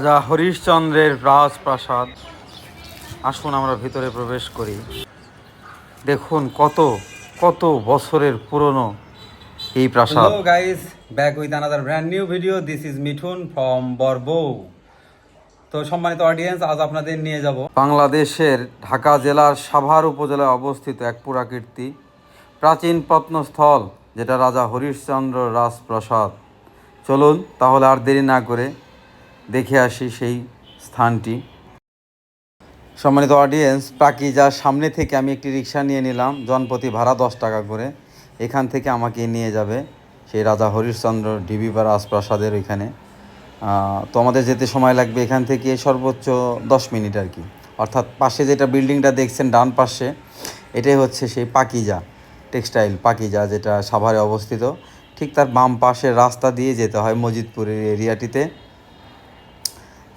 রাজা হরিশ্চন্দ্রের রাজপ্রাসাদ। আসুন আমরা ভিতরে প্রবেশ করি। দেখুন কত কত বছরের পুরনো এই প্রাসাদ। Hello guys, back with another brand new video. This is Mithun from Borbo. তো সম্মানিত অডিয়েন্স আজ আপনাদের নিয়ে যাব। বাংলাদেশের ঢাকা জেলার সাভার উপজেলায় অবস্থিত এক পুরাকীর্তি প্রাচীন প্রত্নস্থল যেটা রাজা হরিশ্চন্দ্র রাজপ্রাসাদ। চলুন তাহলে আর দেরি না করে দেখে আসি সেই স্থানটি। সম্মানিত অডিয়েন্স পাকিজার সামনে থেকে আমি একটি রিক্সা নিয়ে নিলাম, জনপ্রতি ভাড়া দশ টাকা করে। এখান থেকে আমাকে নিয়ে যাবে সেই রাজা হরিশ্চন্দ্র ডিবি বা রাজপ্রাসাদের ওইখানে। তো আমাদের যেতে সময় লাগবে এখান থেকে সর্বোচ্চ দশ মিনিট আর কি। অর্থাৎ পাশে যেটা বিল্ডিংটা দেখছেন, ডান পাশে, এটাই হচ্ছে সেই পাকিজা, টেক্সটাইল পাকিজা যেটা সাভারে অবস্থিত। ঠিক তার বাম পাশের রাস্তা দিয়ে যেতে হয় মজিদপুরের এরিয়াটিতে।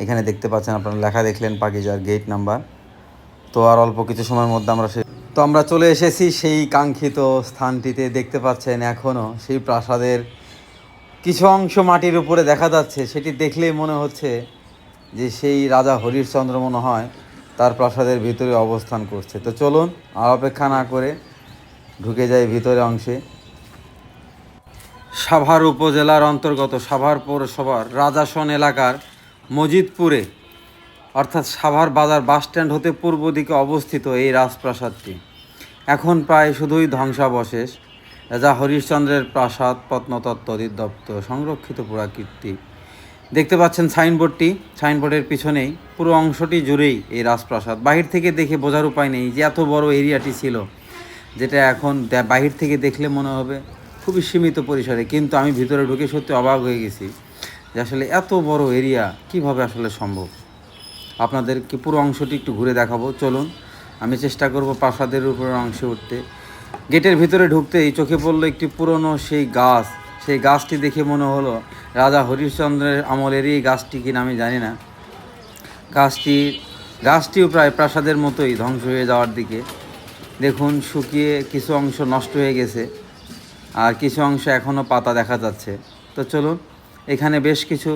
এখানে দেখতে পাচ্ছেন আপনারা লেখা দেখলেন পাকিজার গেট নাম্বার তো আর অল্প কিছু সময়ের মধ্যে আমরা সে তো আমরা চলে এসেছি সেই কাঙ্ক্ষিত স্থানটিতে, দেখতে পাচ্ছেন এখনও সেই প্রাসাদের কিছু অংশ মাটির উপরে দেখা যাচ্ছে। সেটি দেখলেই মনে হচ্ছে যে সেই রাজা হরিশ্চন্দ্র মনে হয় তার প্রাসাদের ভিতরে অবস্থান করছে। তো চলুন, আর অপেক্ষা না করে ঢুকে যাই ভিতরে অংশে। সাভার উপজেলার অন্তর্গত সাভার পৌরসভার রাজাসন এলাকার মজিদপুরে, অর্থাৎ সাভার বাজার বাস স্ট্যান্ড হতে পূর্ব দিকে অবস্থিত এই রাজপ্রাসাদটি। এখন প্রায় শুধুই ধ্বংসাবশেষ রাজা হরিশ্চন্দ্রের প্রাসাদ, প্রত্নতত্ত্ব, অধিদপ্তর, সংরক্ষিত পুরাকীর্তি। দেখতে পাচ্ছেন সাইনবোর্ডটি, সাইনবোর্ডের পিছনেই পুরো অংশটি জুড়েই এই রাজপ্রাসাদ। বাহির থেকে দেখে বোঝার উপায় নেই যে এত বড় এরিয়াটি ছিল, যেটা এখন বাহির থেকে দেখলে মনে হবে খুবই সীমিত পরিসরে, কিন্তু আমি ভিতরে ঢুকে সত্যি অবাক হয়ে গেছি। যে আসলে এত বড় এরিয়া কীভাবে আসলে সম্ভব? আপনাদেরকে পুরো অংশটি একটু ঘুরে দেখাবো। চলুন, আমি চেষ্টা করব প্রাসাদের উপরের অংশে উঠতে। গেটের ভিতরে ঢুকতেই চোখে পড়ল একটি পুরনো সেই গাছ। সেই গাছটি দেখে মনে হলো রাজা হরিশ্চন্দ্রের আমলেরই গাছটি কিনা আমি জানি না। গাছটি, গাছটিও প্রায় প্রাসাদের মতোই ধ্বংস হয়ে যাওয়ার দিকে। দেখুন, শুকিয়ে কিছু অংশ নষ্ট হয়ে গেছে। আর কিছু অংশ এখনও পাতা দেখা যাচ্ছে। তো চলুন এখানে বেশ কিছু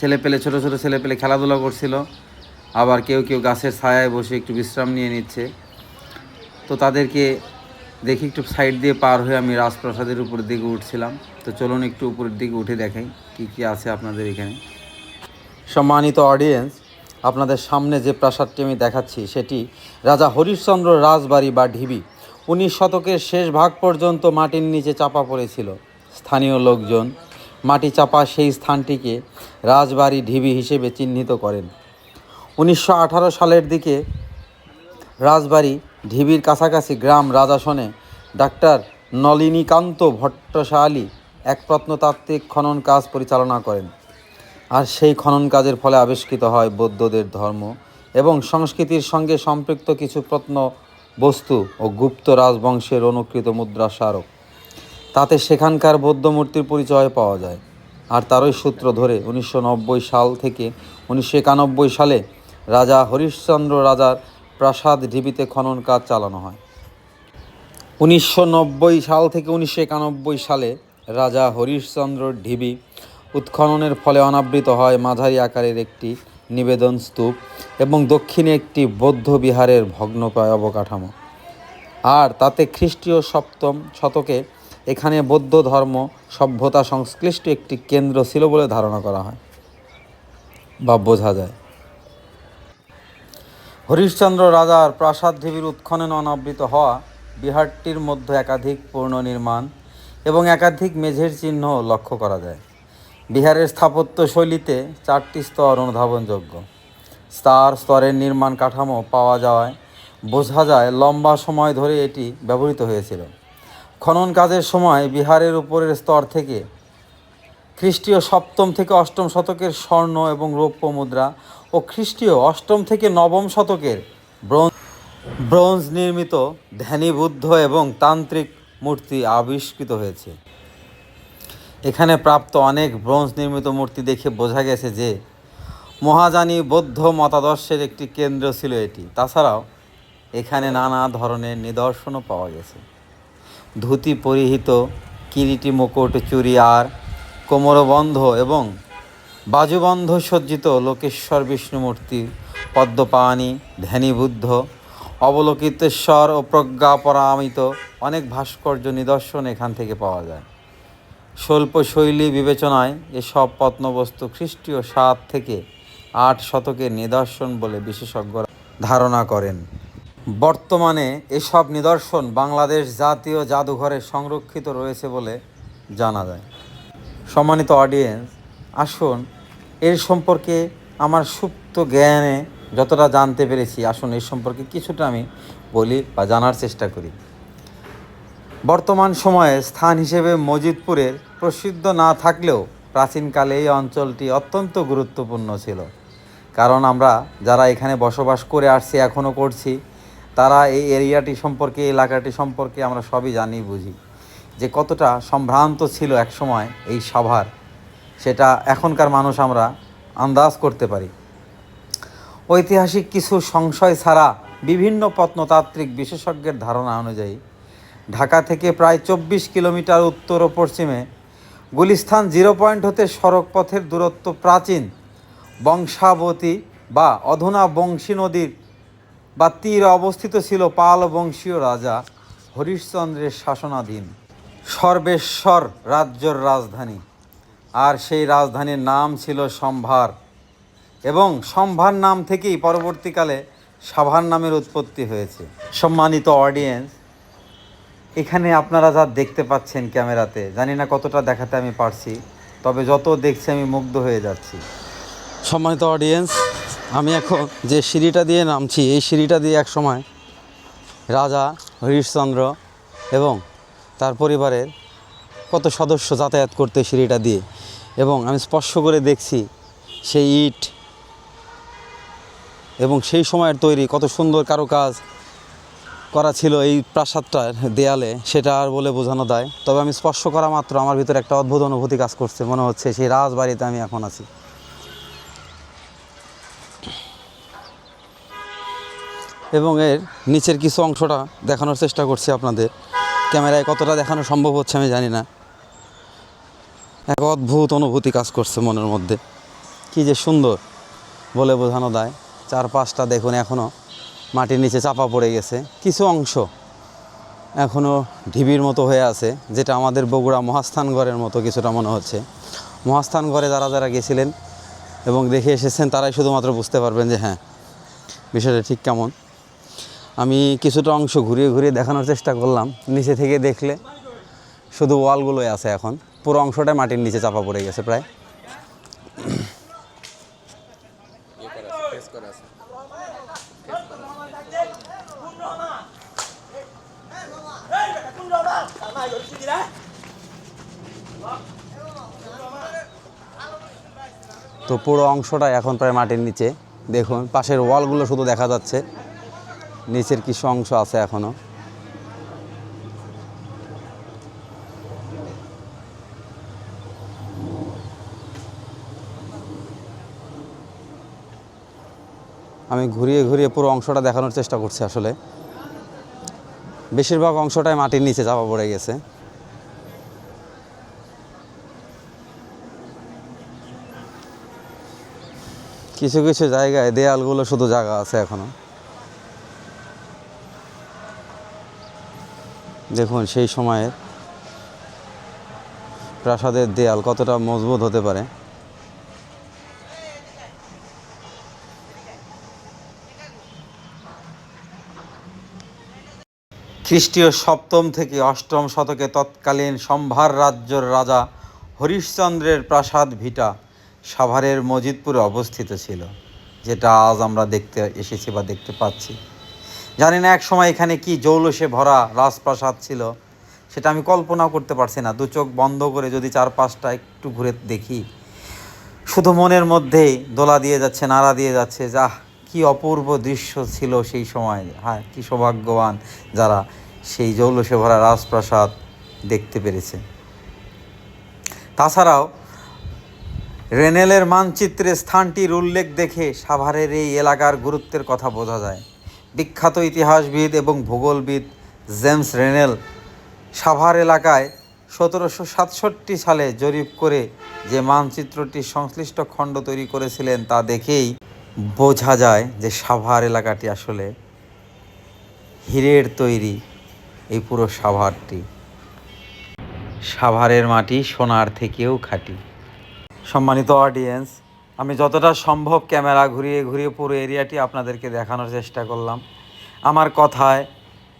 ছেলেপেলে, ছোট ছোট ছেলেপেলে খেলাধুলা করছিল। আবার কেউ কেউ গাছের ছায়ায় বসে একটু বিশ্রাম নিয়ে নিচ্ছে। তো তাদেরকে দেখি একটু সাইড দিয়ে পার হয়ে আমি রাজপ্রাসাদের উপরের দিকে উঠছিলাম। তো চলুন একটু উপরের দিকে উঠে দেখাই কি কি আছে আপনাদের এখানে। সম্মানিত অডিয়েন্স আপনাদের সামনে যে প্রাসাদটি আমি দেখাচ্ছি, সেটি রাজা হরিশ্চন্দ্র রাজবাড়ি বা ঢিবি। উনিশ শতকের শেষ ভাগ পর্যন্ত মাটির নিচে চাপা পড়েছিল। স্থানীয় লোকজন মাটি চাপা সেই স্থানটিকে রাজবাড়ি ঢিবি হিসেবে চিহ্নিত করেন। উনিশশো আঠারো সালের দিকে রাজবাড়ি ঢিবির কাছাকাছি গ্রাম রাজাসনে ডাক্তার নলিনীকান্ত ভট্টশালী এক প্রত্নতাত্ত্বিক খনন কাজ পরিচালনা করেন। আর সেই খনন কাজের ফলে আবিষ্কৃত হয় বৌদ্ধদের ধর্ম এবং সংস্কৃতির সঙ্গে সম্পৃক্ত কিছু প্রত্ন বস্তু ও গুপ্ত রাজবংশের অনুকৃত মুদ্রা স্মারক তাতে সেখানকার বৌদ্ধ মূর্তির পরিচয় পাওয়া যায়। আর তারই সূত্র ধরে উনিশশো নব্বই সাল থেকে উনিশশো একানব্বই সালে রাজা হরিশ্চন্দ্র রাজার প্রাসাদ ঢিবিতে খনন কাজ চালানো হয়। উনিশশো নব্বই সাল থেকে উনিশশো একানব্বই সালে রাজা হরিশ্চন্দ্র ঢিবি উৎখননের ফলে অনাবৃত হয় মাঝারি আকারের একটি নিবেদন স্তূপ এবং দক্ষিণে একটি বৌদ্ধ বিহারের ভগ্নপ্রায় অবকাঠামো। আর তাতে খ্রিস্টীয় সপ্তম শতকে এখানে বৌদ্ধ ধর্ম সভ্যতা সংশ্লিষ্ট একটি কেন্দ্র ছিল বলে ধারণা করা হয় বা বোঝা যায়। হরিশ্চন্দ্র রাজার প্রাসাদ ঢিবির উৎখনন অনাবৃত হওয়া বিহারটির মধ্যে একাধিক পুনর্নির্মাণ এবং একাধিক মেঝের চিহ্ন লক্ষ্য করা যায়। বিহারের স্থাপত্য শৈলীতে চারটি স্তর অনুধাবনযোগ্য। স্তর স্তরের নির্মাণ কাঠামো পাওয়া যাওয়ায় বোঝা যায় লম্বা সময় ধরে এটি ব্যবহৃত হয়েছিল। খনন কাজের সময় বিহারের উপরের স্তর থেকে খ্রিস্টীয় সপ্তম থেকে অষ্টম শতকের স্বর্ণ এবং রৌপ্য মুদ্রা ও খ্রিস্টীয় অষ্টম থেকে নবম শতকের ব্রোঞ্জ ব্রোঞ্জ নির্মিত ধ্যানী বুদ্ধ এবং তান্ত্রিক মূর্তি আবিষ্কৃত হয়েছে। এখানে প্রাপ্ত অনেক ব্রোঞ্জ নির্মিত মূর্তি দেখে বোঝা গেছে যে মহাযানী বৌদ্ধ মতাদর্শের একটি কেন্দ্র ছিল এটি। তাছাড়াও এখানে নানা ধরনের নিদর্শনও পাওয়া গেছে। ধুতি পরিহিত, কিরিটি মুকুট, চুড়ি আর কোমরবন্ধ এবং বাজুবন্ধ সজ্জিত লোকেশ্বর বিষ্ণুমূর্তি পদ্মপাণি, ধ্যানীবুদ্ধ, অবলোকিতেশ্বর ও প্রজ্ঞাপরামিত অনেক ভাস্কর্য নিদর্শন এখান থেকে পাওয়া যায়। শৈলী বিবেচনায় এসব প্রত্নবস্তু খ্রিস্টীয় সাত থেকে আট শতকের নিদর্শন বলে বিশেষজ্ঞরা ধারণা করেন। বর্তমানে এসব নিদর্শন বাংলাদেশ জাতীয় জাদুঘরে সংরক্ষিত রয়েছে বলে জানা যায়। সম্মানিত অডিয়েন্স আসুন এর সম্পর্কে আমার সুপ্ত জ্ঞানে যতটা জানতে পেরেছি, আসুন এর সম্পর্কে কিছুটা আমি বলি বা জানার চেষ্টা করি। বর্তমান সময়ে স্থান হিসেবে মজিদপুরের প্রসিদ্ধ না থাকলেও প্রাচীনকালে এই অঞ্চলটি অত্যন্ত গুরুত্বপূর্ণ ছিল। কারণ আমরা যারা এখানে বসবাস করে আসছি এখনও করছি তারা এই এরিয়াটি সম্পর্কে এলাকাটি সম্পর্কে আমরা সবই জানি, বুঝি। যে কতটা সম্ভ্রান্ত ছিল একসময় এই সাভার, সেটা এখনকার মানুষ আমরা আন্দাজ করতে পারি। ঐতিহাসিক কিছু সংশয় ছাড়া বিভিন্ন প্রত্নতাত্ত্বিক বিশেষজ্ঞের ধারণা অনুযায়ী ঢাকা থেকে প্রায় চব্বিশ কিলোমিটার উত্তর ও পশ্চিমে গুলিস্তান জিরো পয়েন্ট হতে সড়ক পথের দূরত্ব প্রাচীন বংশাবতী বা অধুনা বংশী নদীর বা তীরে অবস্থিত ছিল পাল বংশীয় রাজা হরিশ্চন্দ্রের শাসনাধীন। সর্বেশ্বর রাজ্যর রাজধানী। আর সেই রাজধানীর নাম ছিল সম্ভার। এবং সম্ভার নাম থেকেই পরবর্তীকালে সাভার নামের উৎপত্তি হয়েছে। সম্মানিত অডিয়েন্স এখানে আপনারা যা দেখতে পাচ্ছেন ক্যামেরাতে, জানি না কতটা দেখাতে আমি পারছি, তবে যত দেখছি আমি মুগ্ধ হয়ে যাচ্ছি। সম্মানিত অডিয়েন্স আমি এখন যে সিঁড়িটা দিয়ে নামছি, এই সিঁড়িটা দিয়ে এক সময় রাজা হরিশ্চন্দ্র এবং তার পরিবারের কত সদস্য যাতায়াত করতে সিঁড়িটা দিয়ে। এবং আমি স্পর্শ করে দেখছি সেই ইট এবং সেই সময়ের তৈরি কত সুন্দর কারুকাজ করা ছিল এই প্রাসাদটার দেয়ালে, সেটা আর বলে বোঝানো দেয়। তবে আমি স্পর্শ করা মাত্র আমার ভিতরে একটা অদ্ভুত অনুভূতি কাজ করছে, মনে হচ্ছে সেই রাজবাড়িতে আমি এখন আছি। এবং এর নিচের কিছু অংশটা দেখানোর চেষ্টা করছি আপনাদের। ক্যামেরায় কতটা দেখানো সম্ভব হচ্ছে আমি জানি না। এক অদ্ভুত অনুভূতি কাজ করছে মনের মধ্যে। কি যে সুন্দর বলে বোঝানো দেয় চার পাঁচটা দেখুন এখনও মাটির নিচে চাপা পড়ে গেছে। কিছু অংশ এখনও ঢিবির মতো হয়ে আছে, যেটা আমাদের বগুড়া মহাস্থানগড়ের মতো কিছুটা মনে হচ্ছে। মহাস্থানগড়ে যারা যারা গেছিলেন এবং দেখে এসেছেন, তারাই শুধুমাত্র বুঝতে পারবেন যে হ্যাঁ বিষয়টা ঠিক কেমন। আমি কিছুটা অংশ ঘুরিয়ে ঘুরিয়ে দেখানোর চেষ্টা করলাম, নিচে থেকে দেখলে শুধু ওয়ালগুলোই আছে এখন। পুরো অংশটাই মাটির নিচে চাপা পড়ে গেছে প্রায়। তো পুরো অংশটা এখন প্রায় মাটির নিচে। দেখুন, পাশের ওয়ালগুলো শুধু দেখা যাচ্ছে। নিচের কিছু অংশ আছে এখনও আমি ঘুরিয়ে ঘুরিয়ে পুরো অংশটা দেখানোর চেষ্টা করছি আসলে। বেশিরভাগ অংশটাই মাটির নিচে চাপা পড়ে গেছে। কিছু কিছু জায়গায় দেয়ালগুলো শুধু জায়গা আছে এখনও। দেখুন, সেই সময়ের প্রাসাদের দেয়াল কতটা মজবুত হতে পারে। খ্রিস্টীয় সপ্তম থেকে অষ্টম শতকে তৎকালীন সম্ভার রাজ্যর রাজা হরিশ্চন্দ্রের প্রাসাদ ভিটা সাভারের মজিদপুরে অবস্থিত ছিল, যেটা আজ আমরা দেখতে এসেছি বা দেখতে পাচ্ছি। জানি না এক সময় এখানে কি জৌলসে ভরা রাজপ্রাসাদ ছিল, সেটা আমি কল্পনাও করতে পারছি না। দু চোখ বন্ধ করে যদি চার পাঁচটা একটু ঘুরে দেখি, শুধু মনের মধ্যেই দোলা দিয়ে যাচ্ছে, নাড়া দিয়ে যাচ্ছে, যাহ, কি অপূর্ব দৃশ্য ছিল সেই সময়। হ্যাঁ কি সৌভাগ্যবান যারা সেই জৌলসে ভরা রাজপ্রাসাদ দেখতে পেরেছে। তাছাড়াও, রেনেলের মানচিত্রে স্থানটির উল্লেখ দেখে সাভারের এই এলাকার গুরুত্বের কথা বোঝা যায়। বিখ্যাত ইতিহাসবিদ এবং ভূগোলবিদ জেমস রেনেল সাভার এলাকায় সতেরোশো সাতষট্টি সালে জরিপ করে যে মানচিত্রটি সংশ্লিষ্ট খণ্ড তৈরি করেছিলেন তা দেখেই বোঝা যায় যে সাভার এলাকাটি আসলে হীরের তৈরি এই পুরো সাভারটি। সাভারের মাটি সোনার থেকেও খাঁটি। সম্মানিত অডিয়েন্স আমি যতটা সম্ভব ক্যামেরা ঘুরিয়ে ঘুরিয়ে পুরো এরিয়াটি আপনাদেরকে দেখানোর চেষ্টা করলাম। আমার কথায়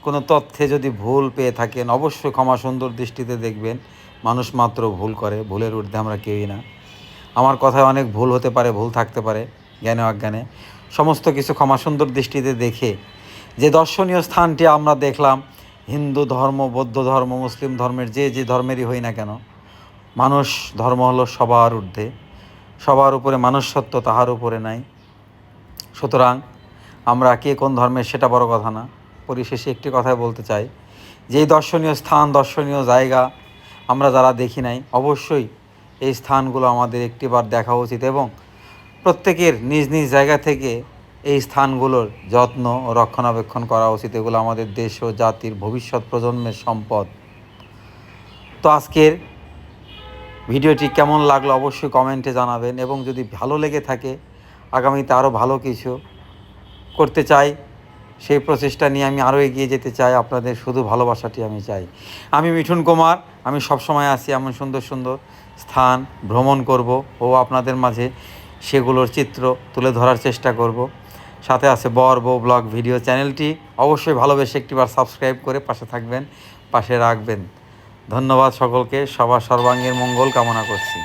কোনো তথ্যে যদি ভুল পেয়ে থাকেন, অবশ্যই ক্ষমা সুন্দর দৃষ্টিতে দেখবেন। মানুষ মাত্র ভুল করে, ভুলের ঊর্ধ্বে আমরা কেউই না। আমার কথায় অনেক ভুল হতে পারে, ভুল থাকতে পারে, জ্ঞানে অজ্ঞানে। সমস্ত কিছু ক্ষমা সুন্দর দৃষ্টিতে দেখে যে দর্শনীয় স্থানটি আমরা দেখলাম, হিন্দু ধর্ম, বৌদ্ধ ধর্ম, মুসলিম ধর্মের যে যে ধর্মেরই হই না কেন, মানুষ ধর্ম হলো সবার ঊর্ধ্বে। সবার উপরে মানুষ সত্য তাহার উপরে নাই। সুতরাং আমরা কে কোন ধর্মের সেটা বড় কথা না। পরিশেষে একটি কথাই বলতে চাই যে এই দর্শনীয় স্থান, দর্শনীয় জায়গা আমরা যারা দেখি নাই, অবশ্যই এই স্থানগুলো আমাদের একটিবার দেখা উচিত এবং প্রত্যেকের নিজ নিজ জায়গা থেকে এই স্থানগুলোর যত্ন ও রক্ষণাবেক্ষণ করা উচিত। এগুলো আমাদের দেশ ও জাতির ভবিষ্যৎ প্রজন্মের সম্পদ। তো আজকের ভিডিওটি কেমন লাগল অবশ্যই কমেন্টে জানাবেন এবং যদি ভালো লেগে থাকে, আগামীতে আরও ভালো কিছু করতে চাই, সেই প্রচেষ্টা নিয়ে আমি আরও এগিয়ে যেতে চাই, আপনাদের শুধু ভালোবাসাটি আমি চাই। আমি মিঠুন কুমার, আমি সবসময় আসি এমন সুন্দর সুন্দর স্থান ভ্রমণ করব ও আপনাদের মাঝে সেগুলোর চিত্র তুলে ধরার চেষ্টা করব। সাথে আছে বর, বউ, ব্লগ, ভিডিও, চ্যানেলটি। অবশ্যই ভালোবেসে একটিবার সাবস্ক্রাইব করে পাশে থাকবেন, পাশে রাখবেন। ধন্যবাদ সকলকে সবার সর্বাঙ্গের মঙ্গল কামনা করছি।